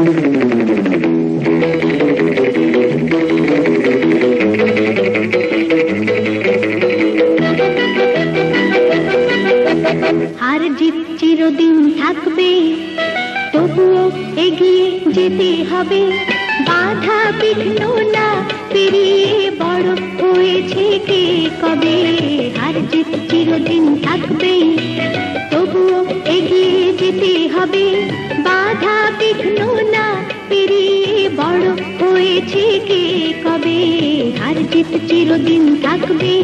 হার জিত চিরদিন থাকবে, তবুও এগিয়ে যেতে হবে। বাধা বিঘ্ন না পেরিয়ে বড় হয়েছে কে কবে? হার জিত চিরদিন থাকবে, তবুও এগিয়ে যেতে হবে। চিরদিন থাকবে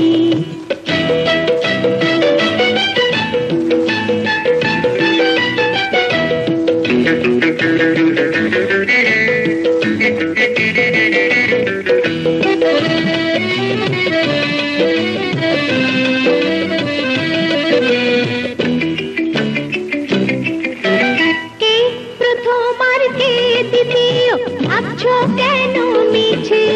ভাবছ কেন মিছে?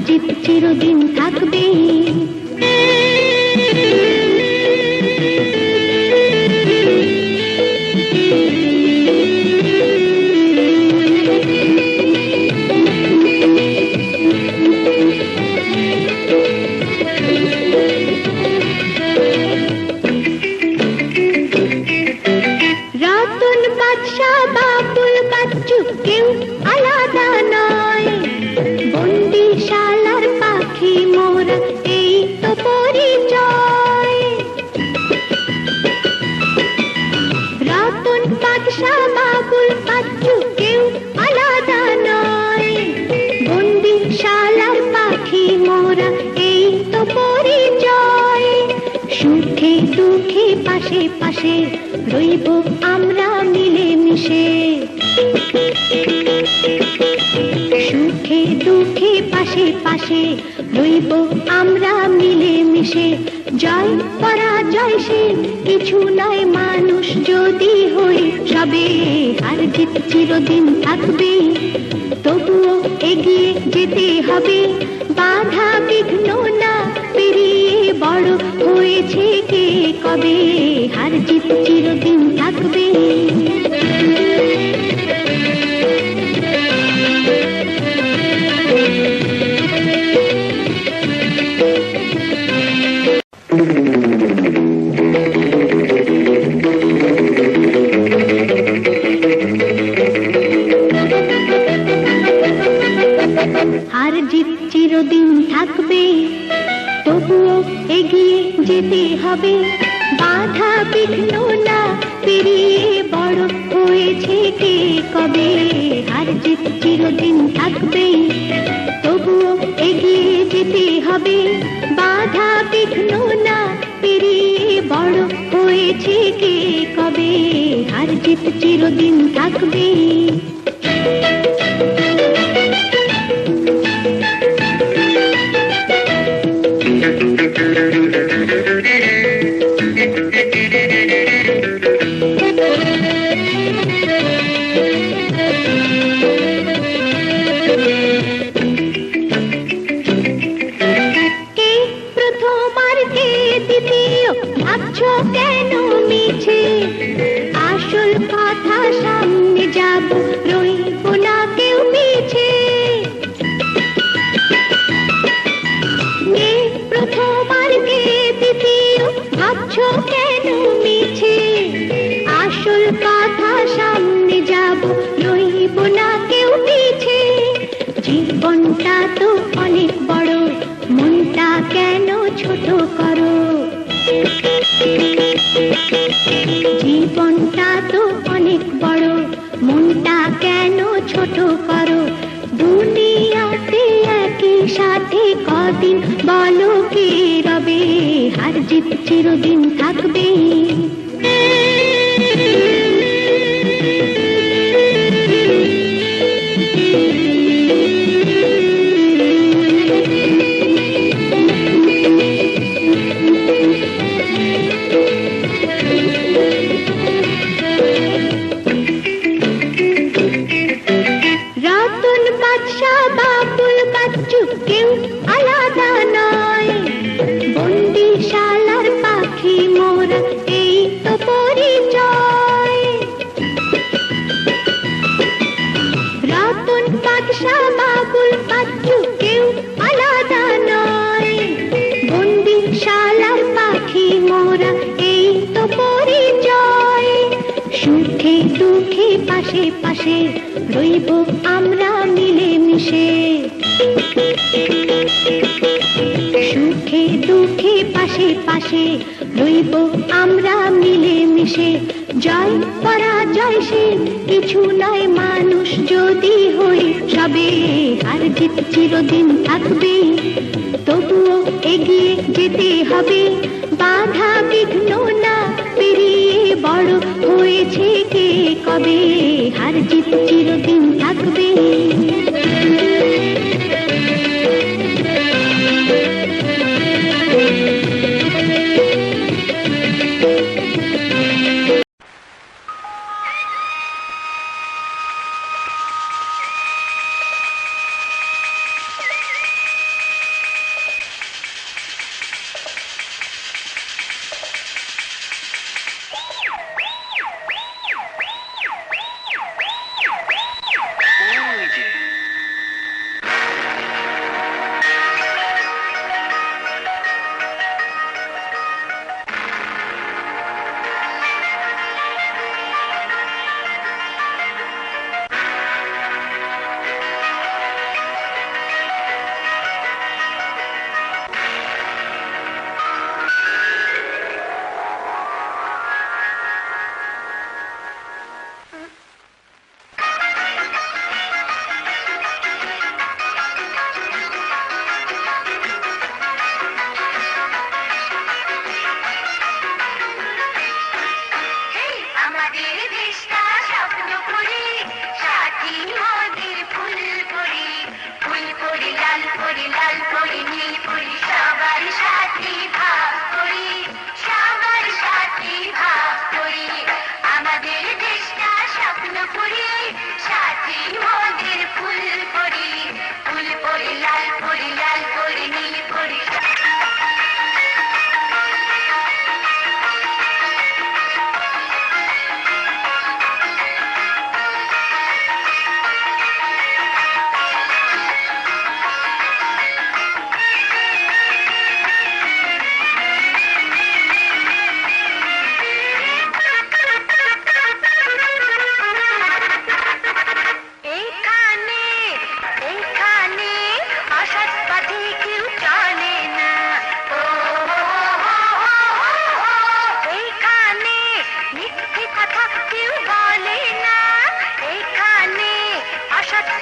হার জিত চিরদিন থাকবে আলাদা নয়। বন্দিশালার পাখি মোরা, এই তো পরিচয়। সুখে দুঃখে পাশে পাশে রইব আমরা মিলে মিশে সুখে দুঃখে পাশে পাশে রইব আমরা মিলে মিশে জয় পরাজয় সে কিছু নয়, মানুষ যদি হই সবে। আর জিত চিরদিন থাকবে, তবুও এগিয়ে যেতে হবে। বাধা বিঘ্ন না পেরিয়ে বড় হয়েছে কে কবে? হার জিত চিরদিন থাকবে। হার জিত চিরদিন থাকবে। তবুও এগিয়ে যেতে হবে। বাধা বিঘ্ন না পেরিয়ে বড় হয়েছে কে কবে? হার জিত চিরদিন থাকবে। তবুও এগিয়ে যেতে হবে। বাধা বিঘ্ন না পেরিয়ে বড় হয়েছে কে কবে? হার জিত চিরদিন থাকবে। জীবনটা তো দুঃখে পাশে পাশে রইব আমরা মিলে মিশে সুখে দুঃখে পাশে পাশে রইব আমরা মিলে মিশে জয় পরাজয় সে, কিছু নয় মানুষ যদি হই সবে আর জিত চিরদিন থাকবে। তবুও এগিয়ে যেতে হবে, বাধা বিঘ্ন না পেরিয়ে বড় হয়েছে কে কবে? হার জিত চিরদিন থাকবে।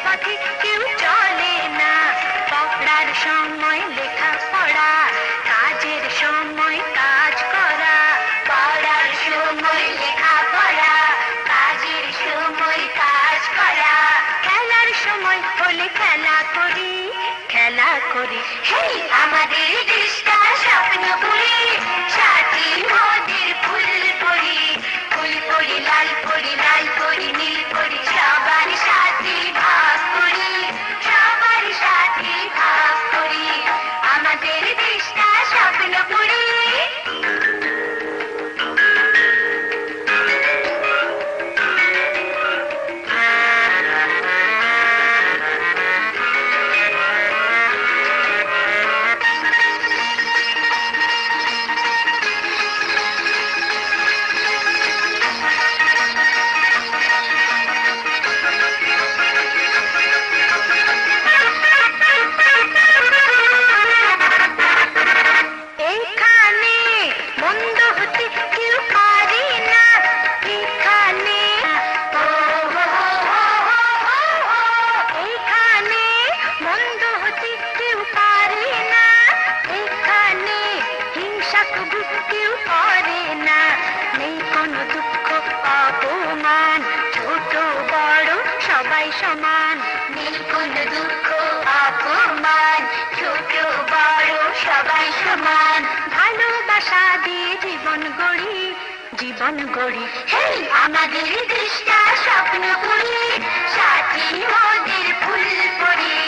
পথে কেউ চলে না। পড়ার সময় লেখা পড়া কাজের সময় কাজ করা। পড়ার সময় লেখা পড়া কাজের সময় কাজ করা। খেলার সময় হলে খেলা করি খেলা করি। হেই, আমাদের দেশটা স্বপ্ন করি সমান ভালোবাসা দিয়ে জীবন গড়ি জীবন গড়ি। হে, আমাদের দৃষ্টা স্বপ্ন করি, সাথী মোদের ফুল করি।